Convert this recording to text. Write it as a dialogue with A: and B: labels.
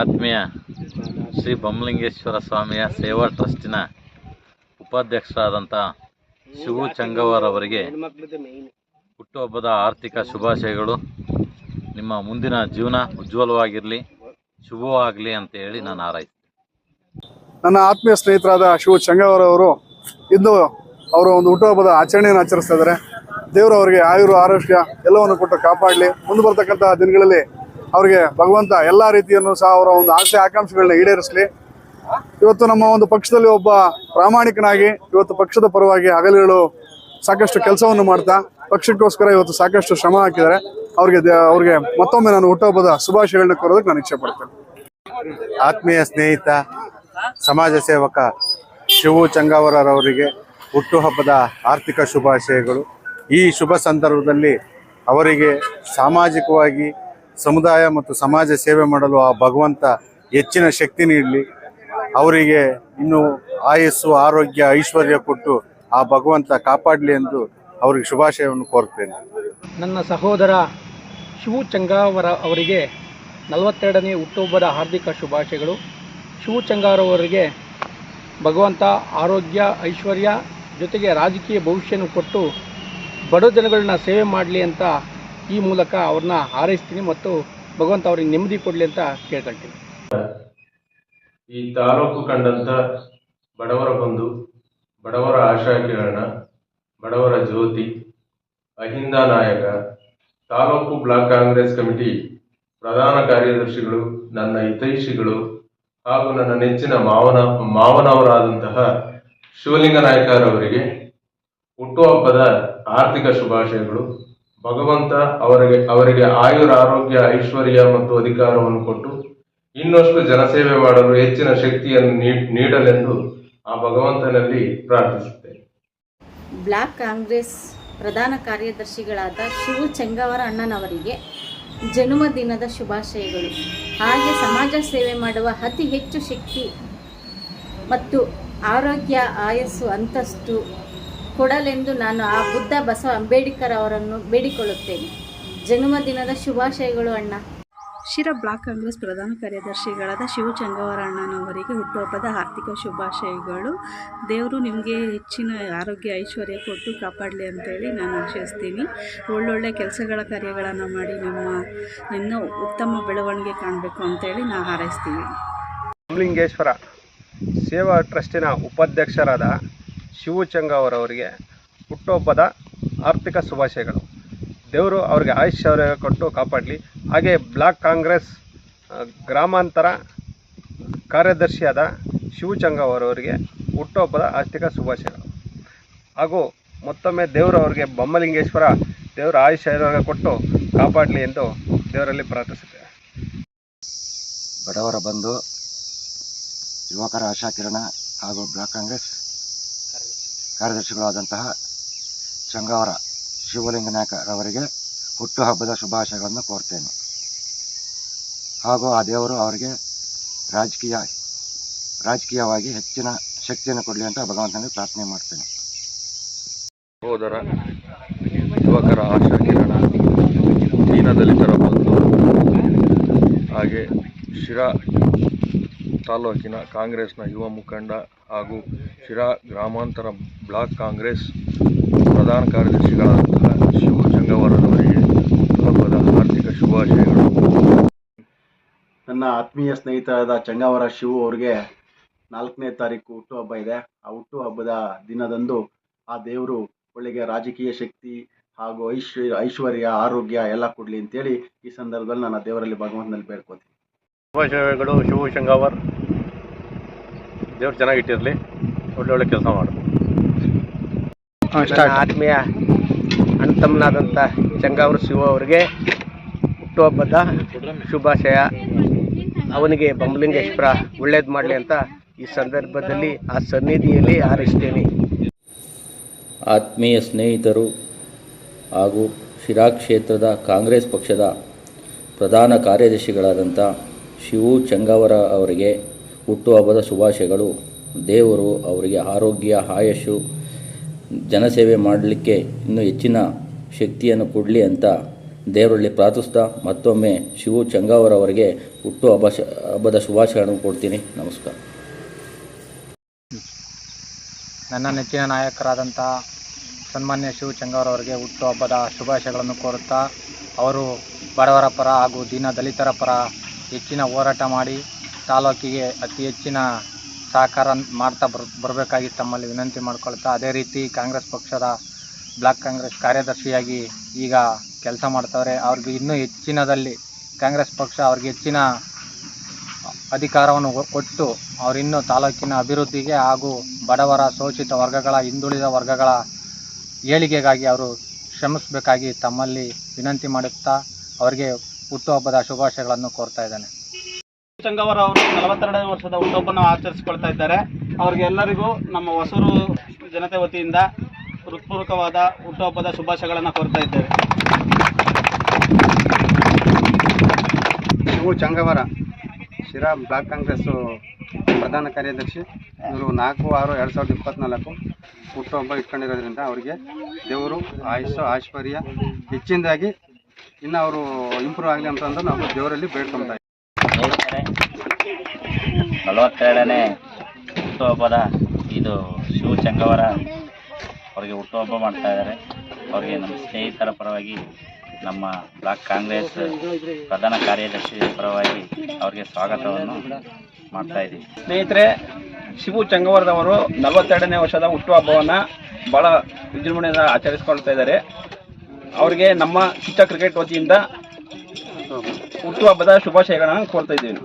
A: ಆತ್ಮೀಯ ಶ್ರೀ ಬೊಮ್ಮಲಿಂಗೇಶ್ವರ ಸ್ವಾಮಿಯ ಸೇವಾ ಟ್ರಸ್ಟಿನ ಉಪಾಧ್ಯಕ್ಷರಾದಂಥ ಶಿವು ಚಂಗವರ್ ಅವರಿಗೆ ಹುಟ್ಟುಹಬ್ಬದ ಆರ್ಥಿಕ ಶುಭಾಶಯಗಳು. ನಿಮ್ಮ ಮುಂದಿನ ಜೀವನ ಉಜ್ವಲವಾಗಿರಲಿ ಶುಭವಾಗಲಿ ಅಂತ ಹೇಳಿ ನಾನು ಹಾರೈಸ್ತೀನಿ.
B: ನನ್ನ ಆತ್ಮೀಯ ಸ್ನೇಹಿತರಾದ ಶಿವು ಚಂಗವರ ಅವರು ಇಂದು ಅವರು ಒಂದು ಹುಟ್ಟುಹಬ್ಬದ ಆಚರಣೆಯನ್ನು ಆಚರಿಸ್ತಾ ಇದ್ದಾರೆ. ದೇವರು ಅವರಿಗೆ ಆಯುರು, ಆರೋಗ್ಯ ಎಲ್ಲವನ್ನು ಕೊಟ್ಟು ಕಾಪಾಡಲಿ. ಮುಂದೆ ಬರ್ತಕ್ಕಂಥ ದಿನಗಳಲ್ಲಿ ಅವರಿಗೆ ಭಗವಂತ ಎಲ್ಲ ರೀತಿಯನ್ನು ಸಹ ಅವರ ಒಂದು ಆಸೆ ಆಕಾಂಕ್ಷೆಗಳನ್ನ ಈಡೇರಿಸಲಿ. ಇವತ್ತು ನಮ್ಮ ಒಂದು ಪಕ್ಷದಲ್ಲಿ ಒಬ್ಬ ಪ್ರಾಮಾಣಿಕನಾಗಿ ಇವತ್ತು ಪಕ್ಷದ ಪರವಾಗಿ ಹಗಲುಗಳು ಸಾಕಷ್ಟು ಕೆಲಸವನ್ನು ಮಾಡ್ತಾ, ಪಕ್ಷಕ್ಕೋಸ್ಕರ ಇವತ್ತು ಸಾಕಷ್ಟು ಶ್ರಮ ಹಾಕಿದ್ದಾರೆ. ಅವ್ರಿಗೆ ಅವ್ರಿಗೆ ಮತ್ತೊಮ್ಮೆ ನಾನು ಹುಟ್ಟುಹಬ್ಬದ ಶುಭಾಶಯಗಳನ್ನ ಕೋರೋದಕ್ಕೆ ನಾನು ಇಚ್ಛೆ ಪಡ್ತೇನೆ
C: ಆತ್ಮೀಯ ಸ್ನೇಹಿತ, ಸಮಾಜ ಸೇವಕ ಶಿವು ಚಂಗಾವರರವರಿಗೆ ಹುಟ್ಟುಹಬ್ಬದ ಆರ್ಥಿಕ ಶುಭಾಶಯಗಳು. ಈ ಶುಭ ಸಂದರ್ಭದಲ್ಲಿ ಅವರಿಗೆ ಸಾಮಾಜಿಕವಾಗಿ ಸಮುದಾಯ ಮತ್ತು ಸಮಾಜ ಸೇವೆ ಮಾಡಲು ಆ ಭಗವಂತ ಹೆಚ್ಚಿನ ಶಕ್ತಿ ನೀಡಲಿ. ಅವರಿಗೆ ಇನ್ನು ಆಯಸ್ಸು, ಆರೋಗ್ಯ, ಐಶ್ವರ್ಯ ಕೊಟ್ಟು ಆ ಭಗವಂತ ಕಾಪಾಡಲಿ ಎಂದು ಅವರಿಗೆ ಶುಭಾಶಯವನ್ನು ಕೋರ್ತೇನೆ.
D: ನನ್ನ ಸಹೋದರ ಶಿವು ಚಂಗಾವರ ಅವರಿಗೆ ನಲವತ್ತೆರಡನೇ ಹುಟ್ಟುಹಬ್ಬದ ಹಾರ್ದಿಕ ಶುಭಾಶಯಗಳು. ಶಿವು ಚಂಗಾರವರಿಗೆ ಭಗವಂತ ಆರೋಗ್ಯ, ಐಶ್ವರ್ಯ ಜೊತೆಗೆ ರಾಜಕೀಯ ಭವಿಷ್ಯವನ್ನು ಕೊಟ್ಟು ಬಡ ಜನಗಳನ್ನ ಸೇವೆ ಮಾಡಲಿ ಅಂತ ಈ ಮೂಲಕ ಅವ್ರನ್ನ ಹಾರೈಸ್ತೀನಿ ಮತ್ತು ಭಗವಂತ ಅವ್ರಿಗೆ ನೆಮ್ಮದಿ ಕೊಡಲಿ ಅಂತ ಕೇಳ್ಕೊಳ್ತೀನಿ
E: ಈ ತಾಲೂಕು ಕಂಡಂತ ಬಡವರ ಬಂಧು, ಬಡವರ ಆಶಾಕಿರಣ ಬಡವರ ಜ್ಯೋತಿ, ಅಹಿಂದ ನಾಯಕ, ತಾಲೂಕು ಬ್ಲಾಕ್ ಕಾಂಗ್ರೆಸ್ ಕಮಿಟಿ ಪ್ರಧಾನ ಕಾರ್ಯದರ್ಶಿಗಳು, ನನ್ನ ಹಿತೈಷಿಗಳು ಹಾಗೂ ನನ್ನ ನೆಚ್ಚಿನ ಮಾವನ, ಮಾವನವರಾದಂತಹ ಶಿವಲಿಂಗ ನಾಯಕರವರಿಗೆ ಹುಟ್ಟುಹಬ್ಬದ ಆರ್ಥಿಕ ಶುಭಾಶಯಗಳು. ಭಗವಂತ ಅವರಿಗೆ ಅವರಿಗೆ ಆಯುರ, ಆರೋಗ್ಯ, ಐಶ್ವರ್ಯ ಮತ್ತು ಅಧಿಕಾರವನ್ನು ಕೊಟ್ಟು ಇನ್ನಷ್ಟು ಜನಸೇವೆ ಮಾಡಲು ಹೆಚ್ಚಿನ ಶಕ್ತಿಯನ್ನು ನೀಡಲೆಂದು ಆ ಭಗವಂತನಲ್ಲಿ ಪ್ರಾರ್ಥಿಸುತ್ತೇನೆ.
F: ಬ್ಲಾಕ್ ಕಾಂಗ್ರೆಸ್ ಪ್ರಧಾನ ಕಾರ್ಯದರ್ಶಿಗಳಾದ ಶಿವು ಚೆಂಗವರ ಅಣ್ಣನವರಿಗೆ ಜನ್ಮದಿನದ ಶುಭಾಶಯಗಳು. ಹಾಗೆ ಸಮಾಜ ಸೇವೆ ಮಾಡುವ ಅತಿ ಹೆಚ್ಚು ಶಕ್ತಿ ಮತ್ತು ಆರೋಗ್ಯ, ಆಯಸ್ಸು, ಅಂತಸ್ತು ಕೊಡಲೆಂದು ನಾನು ಆ ಬುದ್ಧ ಬಸವ ಅಂಬೇಡ್ಕರ್ ಅವರನ್ನು ಬೇಡಿಕೊಳ್ಳುತ್ತೇನೆ. ಜನ್ಮದಿನದ ಶುಭಾಶಯಗಳು ಅಣ್ಣ.
G: ಶಿರಾ ಬ್ಲಾಕ್ ಕಾಂಗ್ರೆಸ್ ಪ್ರಧಾನ ಕಾರ್ಯದರ್ಶಿಗಳಾದ ಶಿವ ಚಂಗವರ ಅಣ್ಣನವರಿಗೆ ಹುಟ್ಟುಹಬ್ಬದ ಆರ್ಥಿಕ ಶುಭಾಶಯಗಳು. ದೇವರು ನಿಮಗೆ ಹೆಚ್ಚಿನ ಆರೋಗ್ಯ ಐಶ್ವರ್ಯ ಕೊಟ್ಟು ಕಾಪಾಡಲಿ ಅಂತೇಳಿ ನಾನು ಆಶಿಸ್ತೀನಿ. ಒಳ್ಳೊಳ್ಳೆ ಕೆಲಸಗಳ ಕಾರ್ಯಗಳನ್ನು ಮಾಡಿ ನಮ್ಮ ಇನ್ನೂ ಉತ್ತಮ ಬೆಳವಣಿಗೆ ಕಾಣಬೇಕು ಅಂತೇಳಿ ನಾನು ಹಾರೈಸ್ತೀನಿ.
H: ಲಿಂಗೇಶ್ವರ ಸೇವಾ ಟ್ರಸ್ಟಿನ ಉಪಾಧ್ಯಕ್ಷರಾದ ಶಿವು ಚಂಗಾವರವರಿಗೆ ಹುಟ್ಟುಹಬ್ಬದ ಆರ್ಥಿಕ ಶುಭಾಶಯಗಳು. ದೇವರು ಅವರಿಗೆ ಆಯುಷ್ಯ ಕೊಟ್ಟು ಕಾಪಾಡಲಿ. ಹಾಗೆ ಬ್ಲಾಕ್ ಕಾಂಗ್ರೆಸ್ ಗ್ರಾಮಾಂತರ ಕಾರ್ಯದರ್ಶಿಯಾದ ಶಿವು ಚಂಗಾವರವರಿಗೆ ಹುಟ್ಟುಹಬ್ಬದ ಆರ್ಥಿಕ ಶುಭಾಶಯಗಳು. ಹಾಗೂ ಮತ್ತೊಮ್ಮೆ ದೇವರು ಅವರಿಗೆ ಬೊಮ್ಮಲಿಂಗೇಶ್ವರ ದೇವರ ಆಯುಷ್ಯ ಕೊಟ್ಟು ಕಾಪಾಡಲಿ ಎಂದು ದೇವರಲ್ಲಿ ಪ್ರಾರ್ಥಿಸುತ್ತೆ
I: ಬಡವರ ಬಂದು ಯುವಕರ ಆಶಾಕಿರಣ ಹಾಗೂ ಬ್ಲಾಕ್ ಕಾಂಗ್ರೆಸ್ ಕಾರ್ಯದರ್ಶಿಗಳಾದಂತಹ ಚಂಗಾವರ ಶಿವಲಿಂಗ ನಾಯಕರವರಿಗೆ ಹುಟ್ಟುಹಬ್ಬದ ಶುಭಾಶಯಗಳನ್ನು ಕೋರ್ತೇನೆ. ಹಾಗೂ ಆ ದೇವರು ಅವರಿಗೆ ರಾಜಕೀಯ, ರಾಜಕೀಯವಾಗಿ ಹೆಚ್ಚಿನ ಶಕ್ತಿಯನ್ನು ಕೊಡಲಿ ಅಂತ ಭಗವಂತನಿಗೆ ಪ್ರಾರ್ಥನೆ ಮಾಡ್ತೇನೆ.
A: ಸಹೋದರ, ಯುವಕರ ಆಶಾಕಿರಣ ಚೀನಾದಲ್ಲಿ ಬಂಧು ಹಾಗೆ ಶಿರಾ ತಾಲೂಕಿನ ಕಾಂಗ್ರೆಸ್ನ ಯುವ ಮುಖಂಡ ಹಾಗೂ ಶಿರಾ ಗ್ರಾಮಾಂತರ ಬ್ಲಾಕ್ ಕಾಂಗ್ರೆಸ್ ಪ್ರಧಾನ ಕಾರ್ಯದರ್ಶಿಗಳಾದಂತಹ ಶಿವು ಚಂಗವರನವರಿಗೆ ಹಬ್ಬದ ಆರ್ಥಿಕ ಶುಭಾಶಯಗಳು.
J: ನನ್ನ ಆತ್ಮೀಯ ಸ್ನೇಹಿತರಾದ ಚಂಗಾವರ ಶಿವು ಅವರಿಗೆ ನಾಲ್ಕನೇ ತಾರೀಕು ಹುಟ್ಟುಹಬ್ಬ ಇದೆ. ಆ ಹುಟ್ಟುಹಬ್ಬದ ದಿನದಂದು ಆ ದೇವರು ಒಳ್ಳೆಗೆ ರಾಜಕೀಯ ಶಕ್ತಿ ಹಾಗೂ ಐಶ್ವರ್ಯ ಐಶ್ವರ್ಯ ಆರೋಗ್ಯ ಎಲ್ಲ ಕೊಡಲಿ ಅಂತೇಳಿ ಈ ಸಂದರ್ಭದಲ್ಲಿ ನಾನು ದೇವರಲ್ಲಿ ಭಗವಂತನಲ್ಲಿ ಬೇಡ್ಕೋತೀನಿ.
H: ಶುಭಾಶಯಗಳು. ಶಿವು ಶಂಗಾವರ್. ದೇವ್ರು ಚೆನ್ನಾಗಿಟ್ಟಿರಲಿ ಒಳ್ಳೆ ಒಳ್ಳೆ ಕೆಲಸ ಮಾಡು.
D: ಆತ್ಮೀಯ ಅಣ್ಣತಮ್ಮನಾದಂಥ ಚಂಗಾವರ ಶಿವ ಅವರಿಗೆ ಹುಟ್ಟುಹಬ್ಬದ ಶುಭಾಶಯ. ಅವನಿಗೆ ಬೊಮ್ಮಲಿಂಗೇಶ್ವರ ಒಳ್ಳೇದು ಮಾಡಲಿ ಅಂತ ಈ ಸಂದರ್ಭದಲ್ಲಿ ಆ ಸನ್ನಿಧಿಯಲ್ಲಿ ಹಾರೈಸ್ತೇನೆ.
K: ಆತ್ಮೀಯ ಸ್ನೇಹಿತರು ಹಾಗೂ ಶಿರಾ ಕ್ಷೇತ್ರದ ಕಾಂಗ್ರೆಸ್ ಪಕ್ಷದ ಪ್ರಧಾನ ಕಾರ್ಯದರ್ಶಿಗಳಾದಂಥ ಶಿವು ಚಂಗಾವರ ಅವರಿಗೆ ಹುಟ್ಟುಹಬ್ಬದ ಶುಭಾಶಯಗಳು. ದೇವರು ಅವರಿಗೆ ಆರೋಗ್ಯ, ಆಯಸ್ಸು, ಜನಸೇವೆ ಮಾಡಲಿಕ್ಕೆ ಇನ್ನೂ ಹೆಚ್ಚಿನ ಶಕ್ತಿಯನ್ನು ಕೊಡಲಿ ಅಂತ ದೇವರಲ್ಲಿ ಪ್ರಾರ್ಥಿಸ್ತಾ ಮತ್ತೊಮ್ಮೆ ಶಿವು ಚಂಗಾವರವರಿಗೆ ಹುಟ್ಟು ಹಬ್ಬ ಹಬ್ಬದ ಶುಭಾಶಯಗಳನ್ನು ಕೊಡ್ತೀನಿ. ನಮಸ್ಕಾರ.
D: ನನ್ನ ನೆಚ್ಚಿನ ನಾಯಕರಾದಂಥ ಸನ್ಮಾನ್ಯ ಶಿವು ಚಂಗಾವರವರಿಗೆ ಹುಟ್ಟು ಹಬ್ಬದ ಶುಭಾಶಯಗಳನ್ನು ಕೋರುತ್ತಾ, ಅವರು ಬಡವರ ಪರ ಹಾಗೂ ದೀನ ದಲಿತರ ಪರ ಹೆಚ್ಚಿನ ಹೋರಾಟ ಮಾಡಿ ತಾಲೂಕಿಗೆ ಅತಿ ಹೆಚ್ಚಿನ ಸಹಕಾರ ಮಾಡ್ತಾ ಬರ್, ಬರಬೇಕಾಗಿ ತಮ್ಮಲ್ಲಿ ವಿನಂತಿ ಮಾಡ್ಕೊಳ್ತಾ ಅದೇ ರೀತಿ ಕಾಂಗ್ರೆಸ್ ಪಕ್ಷದ ಬ್ಲಾಕ್ ಕಾಂಗ್ರೆಸ್ ಕಾರ್ಯದರ್ಶಿಯಾಗಿ ಈಗ ಕೆಲಸ ಮಾಡ್ತಾವ್ರೆ. ಅವ್ರಿಗೆ ಇನ್ನೂ ಹೆಚ್ಚಿನದಲ್ಲಿ ಕಾಂಗ್ರೆಸ್ ಪಕ್ಷ ಅವ್ರಿಗೆ ಹೆಚ್ಚಿನ ಅಧಿಕಾರವನ್ನು ಕೊಟ್ಟು ಅವರಿನ್ನೂ ತಾಲೂಕಿನ ಅಭಿವೃದ್ಧಿಗೆ ಹಾಗೂ ಬಡವರ ಶೋಷಿತ ವರ್ಗಗಳ, ಹಿಂದುಳಿದ ವರ್ಗಗಳ ಏಳಿಗೆಗಾಗಿ ಅವರು ಶ್ರಮಿಸಬೇಕಾಗಿ ತಮ್ಮಲ್ಲಿ ವಿನಂತಿ ಮಾಡುತ್ತಾ ಅವರಿಗೆ ಹುಟ್ಟುಹಬ್ಬದ ಶುಭಾಶಯಗಳನ್ನು ಕೋರ್ತಾ ಇದ್ದೇನೆ.
L: ಚಂಗವರ ಅವರು ನಲವತ್ತೆರಡನೇ ವರ್ಷದ ಹುಟ್ಟುಹಬ್ಬನ ಆಚರಿಸಿಕೊಳ್ತಾ ಇದ್ದಾರೆ. ಅವ್ರಿಗೆ ಎಲ್ಲರಿಗೂ ನಮ್ಮ ಹೊಸೂರು ಜನತೆ ವತಿಯಿಂದ ಹೃತ್ಪೂರ್ವಕವಾದ ಹುಟ್ಟುಹಬ್ಬದ ಶುಭಾಶಯಗಳನ್ನು ಕೋರ್ತಾ ಇದ್ದೇವೆ.
C: ಶಿವು ಚಂಗವರ, ಶಿರಾ ಬ್ಲಾಕ್ ಕಾಂಗ್ರೆಸ್ಸು ಪ್ರಧಾನ ಕಾರ್ಯದರ್ಶಿ, ಇವರು ನಾಲ್ಕು ಆರು ಎರಡು ಸಾವಿರದ ಇಪ್ಪತ್ತ್ನಾಲ್ಕು ಹುಟ್ಟುಹಬ್ಬ ಇಟ್ಕೊಂಡಿರೋದ್ರಿಂದ ಅವರಿಗೆ ದೇವರು ಆಯುಷ ಐಶ್ವರ್ಯ ಹೆಚ್ಚಿನದಾಗಿ ಇನ್ನು ಅವರು ಇಂಪ್ರೂವ್ ಆಗಲಿ ಅಂತಂದು ನಾವು ದೇವರಲ್ಲಿ
M: ಸ್ನೇಹಿತರೆ ನಲವತ್ತೆರಡನೇ ಹುಟ್ಟುಹಬ್ಬದ ಇದು ಶಿವ ಚಂಗವರ ಅವರಿಗೆ ಹುಟ್ಟುಹಬ್ಬ ಮಾಡ್ತಾ ಇದ್ದಾರೆ. ಅವರಿಗೆ ನಮ್ಮ ಸ್ನೇಹಿತರ ಪರವಾಗಿ, ನಮ್ಮ ಬ್ಲಾಕ್ ಕಾಂಗ್ರೆಸ್ ಪ್ರಧಾನ ಕಾರ್ಯದರ್ಶಿ ಪರವಾಗಿ ಅವರಿಗೆ ಸ್ವಾಗತವನ್ನು ಮಾಡ್ತಾ ಇದ್ದೀವಿ.
L: ಸ್ನೇಹಿತರೆ, ಶಿವು ಚಂಗವರದವರು ನಲವತ್ತೆರಡನೇ ವರ್ಷದ ಹುಟ್ಟುಹಬ್ಬವನ್ನು ಭಾಳ ವಿಜೃಂಭಣೆಯಿಂದ ಆಚರಿಸಿಕೊಳ್ತಾ ಇದ್ದಾರೆ. ಅವರಿಗೆ ನಮ್ಮ ಕಿಚ್ಚ ಕ್ರಿಕೆಟ್ ವತಿಯಿಂದ ಹುಟ್ಟುಹಬ್ಬದ ಶುಭಾಶಯಗಳನ್ನು ಕೋರ್ತಾ ಇದ್ದೀವಿ.